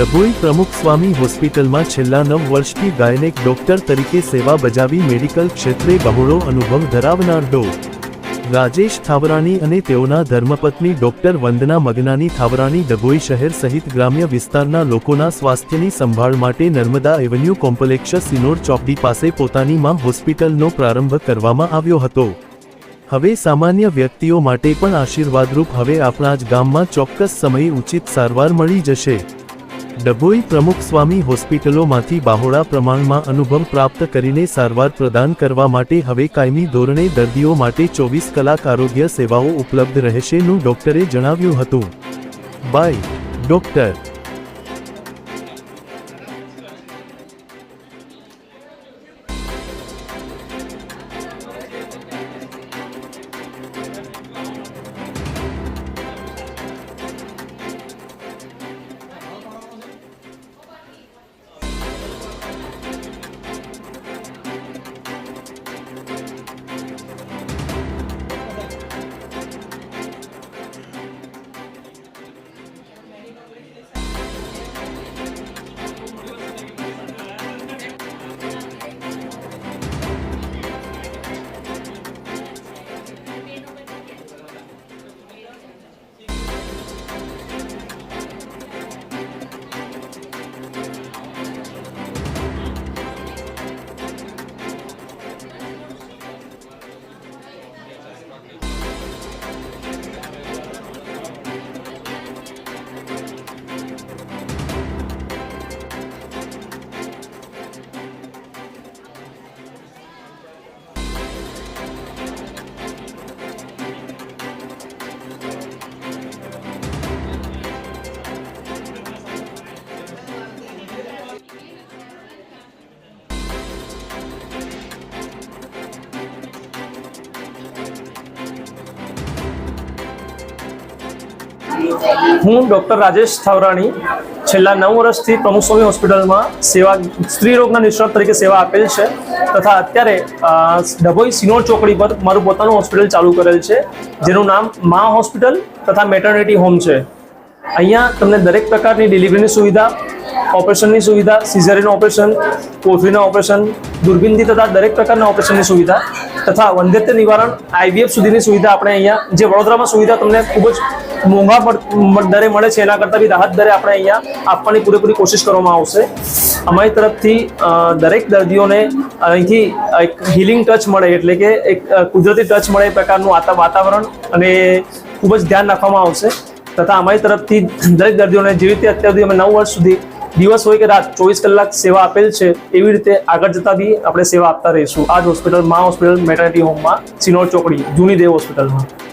ડભોઈ પ્રમુખ સ્વામી હોસ્પિટલમાં છેલ્લા નવ વર્ષથી ગાયનેક ડોક્ટર તરીકે સેવા બજાવી મેડિકલ ક્ષેત્રે બહોળો અનુભવ ધરાવનાર ડો. રાજેશ થાવરાણી અને તેઓના ધર્મપત્ની ડોક્ટર વંદના મગનાની થાવરાણી ડભોઈ શહેર સહિત ગ્રામ્ય વિસ્તારના લોકોના સ્વાસ્થ્યની સંભાળ માટે નર્મદા એવન્યુ કોમ્પ્લેક્ષ સિનોર ચોકડી પાસે પોતાની માં હોસ્પિટલનો પ્રારંભ કરવામાં આવ્યો હતો. હવે સામાન્ય વ્યક્તિઓ માટે પણ આશીર્વાદરૂપ હવે આપણા જ ગામમાં ચોક્કસ સમયે ઉચિત સારવાર મળી જશે. ડભોઈ પ્રમુખ સ્વામી હોસ્પિટલોમાંથી બહોળા પ્રમાણમાં અનુભવ પ્રાપ્ત કરીને સારવાર પ્રદાન કરવા માટે હવે કાયમી ધોરણે દર્દીઓ માટે ચોવીસ કલાક આરોગ્ય સેવાઓ ઉપલબ્ધ રહેશેનું ડોક્ટરે જણાવ્યું હતું. બાય, ડોક્ટર હું ડૉક્ટર રાજેશ થાવરાણી. છેલ્લા નવ વર્ષથી પ્રમુખ સ્વામી હોસ્પિટલમાં સેવા, સ્ત્રી રોગના નિષ્ણાત તરીકે સેવા આપેલ છે તથા અત્યારે ડભોઈ સિનોર ચોકડી પર મારું પોતાનું હોસ્પિટલ ચાલુ કરેલ છે, જેનું નામ મા હોસ્પિટલ તથા મેટર્નિટી હોમ છે. અહીંયા તમને દરેક પ્રકારની ડિલિવરીની સુવિધા, ઓપરેશનની સુવિધા, સિઝરીન ઓપરેશન કોફીના ઓપરેશન, દૂરબીનથી તથા દરેક પ્રકારના ઓપરેશનની સુવિધા તથા વંધ્યત્વ નિવારણ, આઈવીએફ સુધીની સુવિધા આપણે અહીંયા, જે વડોદરામાં સુવિધા તમને ખૂબ જ મોંઘા દરે મળે છે, એના કરતાં બી રાહત દરે આપણે અહીંયા આપવાની પૂરેપૂરી કોશિશ કરવામાં આવશે. અમારી તરફથી દરેક દર્દીઓને અહીંથી એક હિલિંગ ટચ મળે, એટલે કે એક કુદરતી ટચ મળે એ પ્રકારનું વાતા- વાતાવરણ અને ખૂબ જ ધ્યાન રાખવામાં આવશે. તથા અમારી તરફથી દરેક દર્દીઓને જેવી રીતે અત્યાર સુધી અમે નવ વર્ષ સુધી દિવસ હોય કે રાત ચોવીસ કલાક સેવા આપેલ છે, એવી રીતે આગળ જતા બી આપણે સેવા આપતા રહીશું. આ જ હોસ્પિટલ મા હોસ્પિટલ મેટર્નિટી હોમમાં સિનોર ચોકડી, જૂની દેવ હોસ્પિટલમાં